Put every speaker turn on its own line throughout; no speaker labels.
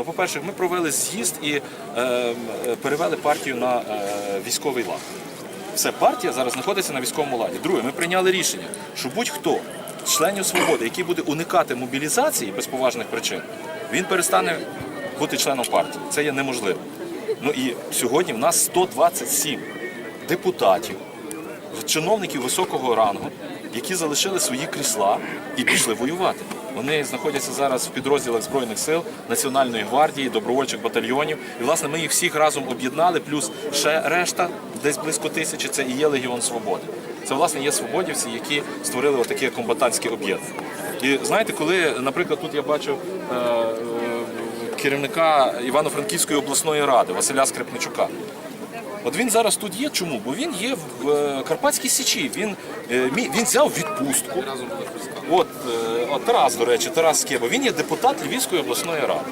Ну, по-перше, ми провели з'їзд і е, перевели партію на е, військовий лад. Все, партія зараз знаходиться на військовому ладі. Друге, ми прийняли рішення, що будь-хто з членів свободи, який буде уникати мобілізації без поважних причин, він перестане бути членом партії. Це є неможливо. Ну і сьогодні в нас 127 депутатів, чиновників високого рангу, які залишили свої крісла і пішли воювати. Вони знаходяться зараз в підрозділах Збройних сил, Національної гвардії, добровольчих батальйонів. І власне ми їх всіх разом об'єднали, плюс ще решта, десь близько тисячі, це і є Легіон Свободи. Це власне є свободівці, які створили отаке комбатантське об'єднання. І знаєте, коли, наприклад, тут я бачу е, е, керівника Івано-Франківської обласної ради Василя Скрипничука. От він зараз тут є. Чому? Бо він є в е, Карпатській Січі. Він, е, він взяв відпустку. От, е, от Тарас, до речі, Тарас Скеба, він є депутат Львівської обласної ради.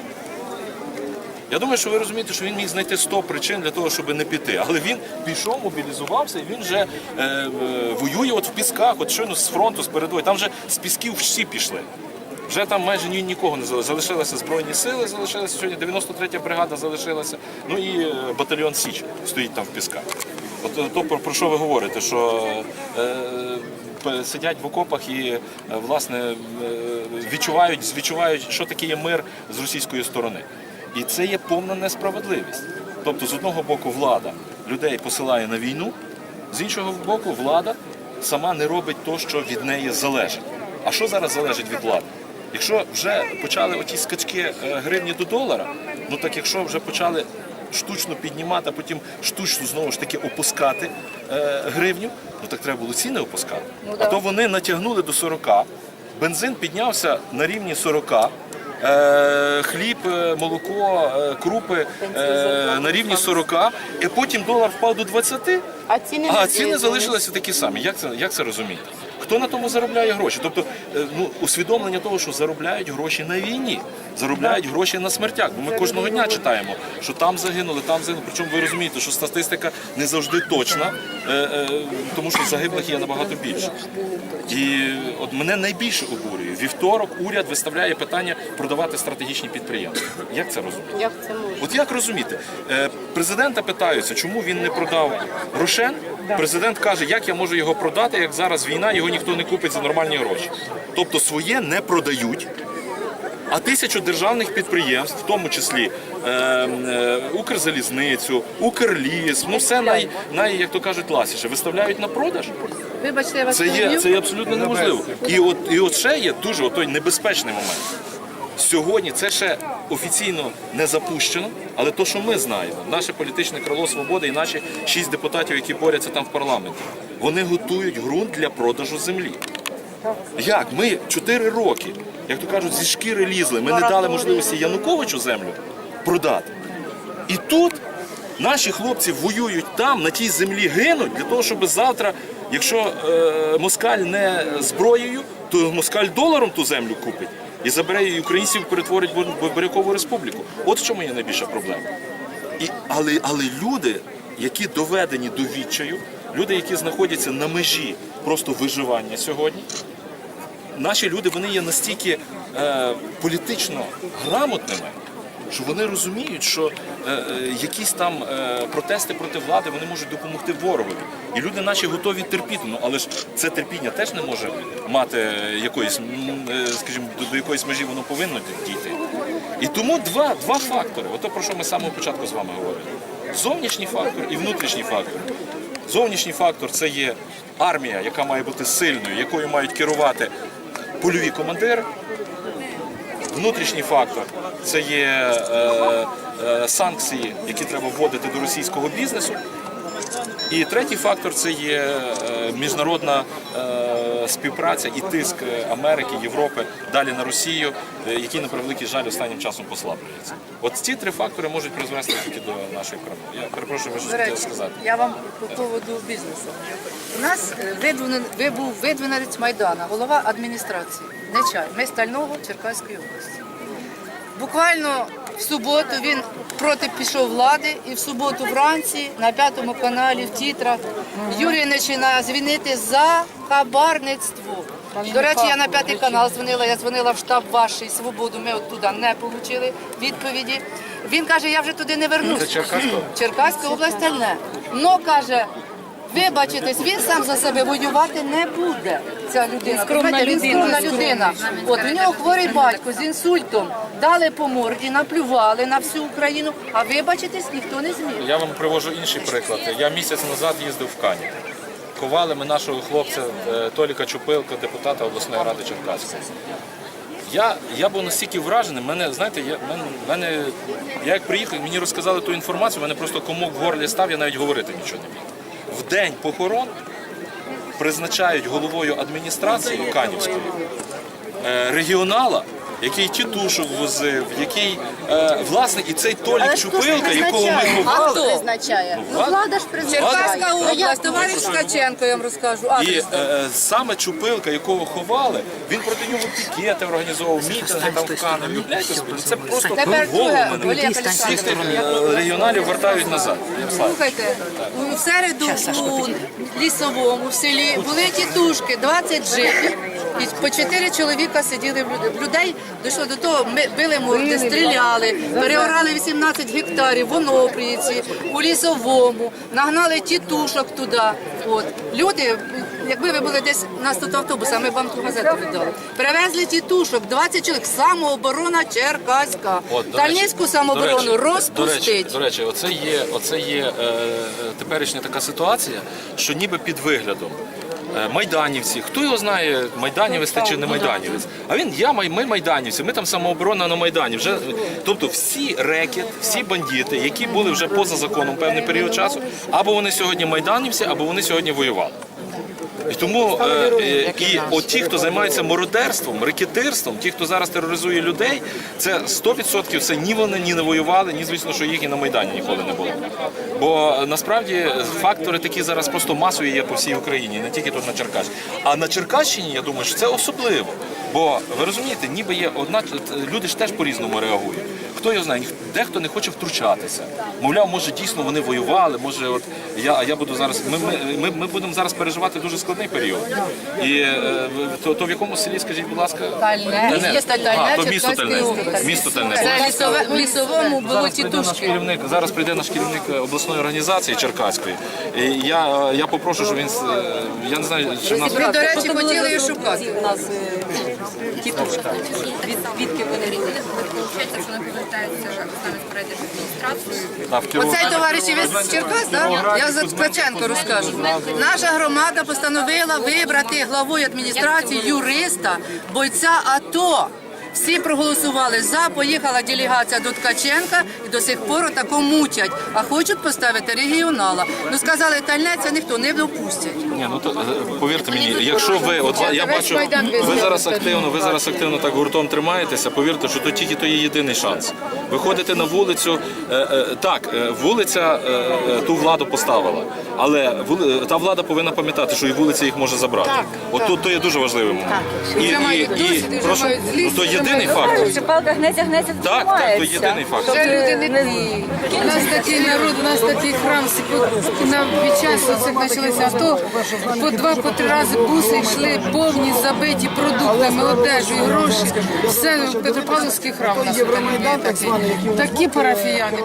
Я думаю, що ви розумієте, що він міг знайти 100 причин для того, щоб не піти. Але він пішов, мобілізувався і він вже е, е, воює от в пісках, от щойно з фронту, з передової. Там вже з пісків всі пішли. Вже там майже ні, нікого не залишилося. Залишилися Збройні сили, залишилася сьогодні 93-я бригада залишилася. Ну і е, батальйон Січ стоїть там в пісках. От е, то, про, що ви говорите, що е, сидять в окопах і е, власне е, відчувають, відчувають, що таке є мир з російської сторони. І це є повна несправедливість. Тобто, з одного боку, влада людей посилає на війну, з іншого боку, влада сама не робить то, що від неї залежить. А що зараз залежить від влади? Якщо вже почали оті скачки е, гривні до долара, ну так якщо вже почали штучно піднімати, а потім штучно знову ж таки опускати е, гривню, ну так треба було ціни опускати. А то вони натягнули до 40, бензин піднявся на рівні 40, е, хліб, молоко, крупи на рівні 40, і потім долар впав до 20,
А ціни,
а ціни залишилися такі самі. Як це, як це розуміти? Хто на тому заробляє гроші? Тобто е, ну, усвідомлення того, що заробляють гроші на війні, заробляють гроші на смертях. Бо ми кожного дня читаємо, що там загинули, там загинули. Причому ви розумієте, що статистика не завжди точна, е, е, тому що загиблих є набагато більше. І от мене найбільше обурює. Вівторок уряд виставляє питання продавати стратегічні підприємства. Як це розуміти?
Як це може?
От як розуміти? Президента питаються, чому він не продав Рошен. Президент каже, як я можу його продати, як зараз війна, його ніхто не купить за нормальні гроші. Тобто своє не продають. А тисячу державних підприємств, в тому числі е, е, Укрзалізницю, Укрліс, ну все най, най, як то кажуть, ласіше, виставляють на продаж.
Вибачте, я вас
Це є, це є абсолютно неможливо. І от, і от ще є дуже отой небезпечний момент. Сьогодні це ще офіційно не запущено, але то, що ми знаємо, наше політичне крило свободи і наші шість депутатів, які борються там в парламенті, вони готують ґрунт для продажу землі. Як? Ми чотири роки, як то кажуть, зі шкіри лізли. Ми не дали можливості Януковичу землю продати. І тут наші хлопці воюють там, на тій землі гинуть для того, щоб завтра, якщо е, москаль не зброєю, то москаль доларом ту землю купить і забере і українців перетворить в Бурякову республіку. От в чому є найбільша проблема. І, але, але люди, які доведені до відчаю, люди, які знаходяться на межі просто виживання сьогодні, наші люди вони є настільки е, політично грамотними, що вони розуміють, що якісь там е, протести проти влади вони можуть допомогти ворогові. І люди наші готові терпіти. Ну але ж це терпіння теж не може мати якоїсь, е, скажімо, до якоїсь межі воно повинно дійти. І тому два, два фактори. Ото про що ми з самого початку з вами говорили. Зовнішній фактор і внутрішній фактор. Зовнішній фактор це є армія, яка має бути сильною, якою мають керувати польові командири. Внутрішній фактор це є е, е, санкції, які треба вводити до російського бізнесу. І третій фактор це є е, міжнародна співпраця і тиск Америки, Європи далі на Росію, який на превеликий жаль останнім часом послаблюється. От ці три фактори можуть призвести тільки до нашої перемоги. Я перепрошую, ви хотіли сказати.
я вам по поводу бізнесу. У нас видвинець Майдана, голова адміністрації. Нечай, ми Стального Черкаської області. Буквально в суботу він проти пішов влади, і в суботу вранці на п'ятому каналі в тітрах Юрій починає звінити за хабарництво. До речі, я на п'ятий канал дзвонила, я дзвонила в штаб вашої свободу. Ми оттуда не отримали відповіді. Він каже, я вже туди не вернусь.
Черкаська
область не. Но каже, вибачитесь, він сам за себе воювати не буде. Ця людина.
Скромна
він
людина,
скромна людина. От у нього хворий батько з інсультом. Дали по морді, наплювали на всю Україну, а вибачитись ніхто не зміг.
Я вам привожу інший приклад. Я місяць назад їздив в Кані. Ховали ми нашого хлопця е, Толіка Чупилка, депутата обласної ради Черкаської. Я, я був настільки вражений, мене, знаєте, я, мене, мене, я як приїхав, мені розказали ту інформацію, мене просто комок в горлі став, я навіть говорити нічого не міг. В день похорон призначають головою адміністрації Канівської е, регіонала, який тітушок возив, який е, власне і цей Толік Чупилка, якого ми ховали.
призначає?
Ну, влада-
ж
Черкаська область, товариш
Ну,
Ткаченко, я вам розкажу.
І
Адрес.
е, е, саме Чупилка, якого ховали, він проти нього пікети організовував, мітинги там в. Уявляєте собі, це просто
Тепер
голову
друге,
мене.
Олег
Всіх тих
Олександрович.
е, регіоналів вертають назад.
Слухайте, у середу у лісовому в селі були тітушки, 20 жителів. І по чотири чоловіка сиділи в людей. В людей дійшло до того, ми били морди, стріляли, переорали 18 гектарів в Онопріці, у лісовому, нагнали тітушок туди. От. Люди, якби ви були десь у нас тут автобус, а ми вам ту газету віддали. Перевезли тітушок, 20 чоловік, самооборона Черкаська.
От, до
Дальницьку
речі,
самооборону
до речі,
розпустить.
До речі, до речі, оце є, оце є е, е, теперішня така ситуація, що ніби під виглядом. Е, Майданівці, хто його знає, майданівець чи не майданівець. А він, я май- ми майданівці, ми там самооборона на Майдані. Вже, тобто всі рекет, всі бандити, які були вже поза законом певний період часу, або вони сьогодні майданівці, або вони сьогодні воювали. І тому е, е, і от ті, хто займається мародерством, рекетирством, ті, хто зараз тероризує людей, це 100% це ні вони ні не воювали, ні звісно, що їх і на майдані ніколи не було. Бо е, насправді фактори такі зараз просто масові є по всій Україні, не тільки тут на Черкащині. А на Черкащині, я думаю, що це особливо. Бо ви розумієте, ніби є одна люди ж теж по-різному реагують. Хто його знає, дехто не хоче втручатися. Мовляв, може дійсно вони воювали, може, от я, а я буду зараз. Ми, ми, ми, ми будемо зараз переживати дуже складний період. І е, то, то в якому селі, скажіть, будь ласка,
Тальне. Є Тальне,
А, то місто Тальне. Місто Тальне.
Це лісове, в лісовому було тітушки.
керівник. Зараз прийде наш керівник е, обласної організації Черкаської. І я, я попрошу, щоб він е, я не знаю, чи в нас
Ми, до речі, хотіли її шукати.
У нас тітушка. Відки вони різні.
Саме з адміністрації.
Да,
Оцей товариш із ви Черкас, так? Я за Ткаченко розкажу. Наша громада постановила вибрати главою адміністрації юриста, бойця АТО. Всі проголосували за, поїхала делегація до Ткаченка і до сих пор тако мутять. А хочуть поставити регіонала. Ну сказали, тальнеться ніхто не допустять.
Ні, ну то е, повірте мені, якщо ви от я бачу, ви зараз активно, ви зараз активно так гуртом тримаєтеся. Повірте, що то тільки то є єдиний шанс. Виходите на вулицю. е, е, Так, вулиця ту владу поставила, але та влада повинна пам'ятати, що і вулиця їх може забрати. От тут то є дуже важливим моментом. І, і, і, прошу, ну то
вже
єдиний
мають
факт.
Що палка гнеться, гнеться,
Так, так, то єдиний факт.
Вже люди не
У нас такий народ, у нас такий храм, по- на під час оцих почалися авто, по два, по три рази буси йшли повні, забиті продуктами, одежею, гроші. Все Петропавловський храм у нас такий. Такі парафіяни.